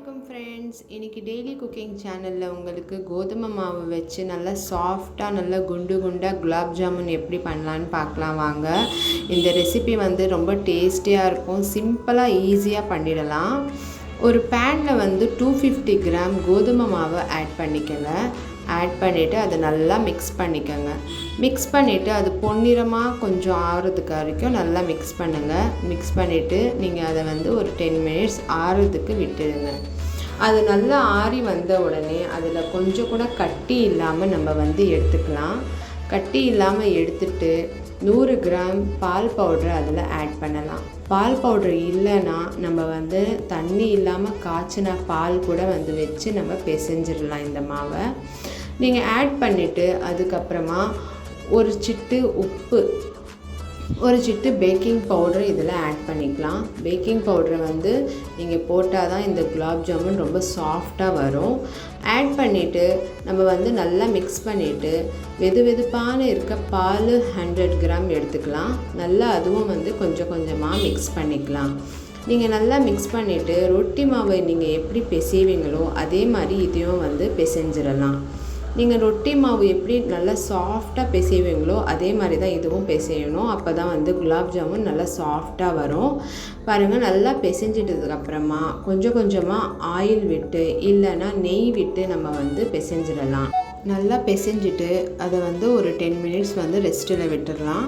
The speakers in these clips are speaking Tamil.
வணக்கம் ஃப்ரெண்ட்ஸ் இன்றைக்கி டெய்லி குக்கிங் சேனலில் உங்களுக்கு கோதுமை மாவு வச்சு நல்லா சாஃப்டாக நல்லா குண்டு குண்டாக குலாப் ஜாமுன் எப்படி பண்ணலான்னு பார்க்கலாம் வாங்க. இந்த ரெசிபி வந்து ரொம்ப டேஸ்டியாக இருக்கும். சிம்பிளாக ஈஸியாக பண்ணிடலாம். ஒரு பேனில் வந்து டூ ஃபிஃப்டி கிராம் கோதுமை மாவை ஆட் பண்ணிக்கல ஆட் பண்ணிவிட்டு அதை நல்லா மிக்ஸ் பண்ணிக்கோங்க. மிக்ஸ் பண்ணிவிட்டு அது பொன்னிறமாக கொஞ்சம் ஆறுறதுக்கு வரைக்கும் நல்லா மிக்ஸ் பண்ணுங்கள் மிக்ஸ் பண்ணிவிட்டு நீங்கள் அதை வந்து ஒரு டென் மினிட்ஸ் ஆறுறதுக்கு விட்டுடுங்க. அது நல்லா ஆறி வந்த உடனே அதில் கொஞ்சம் கூட கட்டி இல்லாமல் நம்ம வந்து எடுத்துக்கலாம். கட்டி இல்லாமல் எடுத்துட்டு நூறு கிராம் பால் பவுடர் அதில் ஆட் பண்ணலாம். பால் பவுடர் இல்லைன்னா நம்ம வந்து தண்ணி இல்லாமல் காய்ச்சின பால் கூட வந்து வச்சு நம்ம பிசைஞ்சிடலாம் இந்த மாவை. நீங்கள் ஆட் பண்ணிவிட்டு அதுக்கப்புறமா ஒரு சிட்டு உப்பு ஒரு சிட்டு பேக்கிங் பவுடர் இதில் ஆட் பண்ணிக்கலாம். பேக்கிங் பவுடரை வந்து நீங்கள் போட்டால் தான் இந்த குலாப் ஜாமுன் ரொம்ப சாஃப்டாக வரும். ஆட் பண்ணிவிட்டு நம்ம வந்து நல்லா மிக்ஸ் பண்ணிவிட்டு வெது வெதுப்பான இருக்க பால் ஹண்ட்ரட் கிராம் எடுத்துக்கலாம். நல்லா அதுவும் வந்து கொஞ்சம் கொஞ்சமாக மிக்ஸ் பண்ணிக்கலாம். நீங்கள் நல்லா மிக்ஸ் பண்ணிவிட்டு ரொட்டி மாவை நீங்கள் எப்படி பிசைவீங்களோ அதே மாதிரி இதையும் வந்து பிசைஞ்சிடலாம். நீங்கள் ரொட்டி மாவு எப்படி நல்லா சாஃப்டாக பிசைவீங்களோ அதே மாதிரி தான் இதுவும் பிசையணும். அப்போ தான் வந்து குலாப் ஜாமுன் நல்லா சாஃப்டாக வரும். பாருங்கள் நல்லா பிசைஞ்சிட்டதுக்கப்புறமா கொஞ்சம் கொஞ்சமாக ஆயில் விட்டு இல்லைன்னா நெய் விட்டு நம்ம வந்து பிசைஞ்சிடலாம். நல்லா பிசைஞ்சிட்டு அதை வந்து ஒரு டென் மினிட்ஸ் வந்து ரெஸ்ட்டில் விட்டுடலாம்.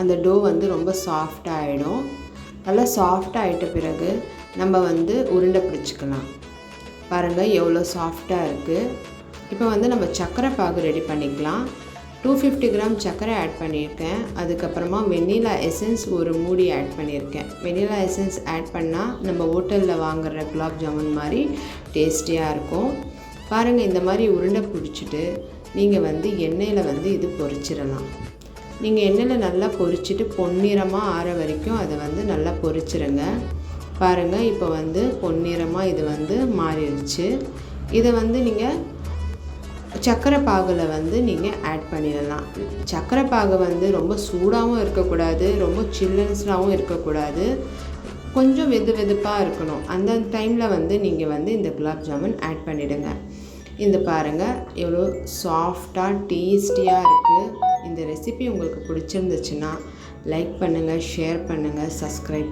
அந்த டோ வந்து ரொம்ப சாஃப்டாக ஆகிடும் நல்லா சாஃப்டாக ஆகிட்ட பிறகு நம்ம வந்து உருண்டை பிடிச்சிக்கலாம். பாருங்கள் எவ்வளோ சாஃப்டாக இருக்குது இப்போ வந்து நம்ம சர்க்கரை பாகு ரெடி பண்ணிக்கலாம். டூ ஃபிஃப்டி கிராம் சர்க்கரை ஆட் பண்ணியிருக்கேன். அதுக்கப்புறமா வெண்ணிலா எசன்ஸ் ஒரு மூடி ஆட் பண்ணியிருக்கேன். வெண்ணிலா எசன்ஸ் ஆட் பண்ணால் நம்ம ஹோட்டலில் வாங்குகிற குலாப் ஜாமுன் மாதிரி டேஸ்டியாக இருக்கும். பாருங்கள் இந்த மாதிரி உருண்டை பிடிச்சிட்டு நீங்கள் வந்து எண்ணெயில் வந்து இது பொரிச்சிடலாம். நீங்கள் எண்ணெயில் நல்லா பொரிச்சிட்டு பொன்னிறமாக ஆற வரைக்கும் அதை வந்து நல்லா பொரிச்சிருங்க. பாருங்கள் இப்போ வந்து பொன்னிறமாக இது வந்து மாறிடுச்சு. இதை வந்து நீங்கள் சர்க்கரை பாகில் வந்து நீங்கள் ஆட் பண்ணிடலாம். சர்க்கரை பாகு வந்து ரொம்ப சூடாகவும் இருக்கக்கூடாது ரொம்ப சில்லுன்ஸ்டாகவும் இருக்கக்கூடாது. கொஞ்சம் வெது வெதுப்பாக இருக்கணும். அந்த டைமில் வந்து நீங்கள் வந்து இந்த குலாப் ஜாமுன் ஆட் பண்ணிவிடுங்க இந்த பாருங்கள் எவ்வளோ சாஃப்டாக டேஸ்டியாக இருக்குது இந்த ரெசிபி உங்களுக்கு பிடிச்சிருந்துச்சுன்னா லைக் பண்ணுங்கள் ஷேர் பண்ணுங்கள் சப்ஸ்கிரைப்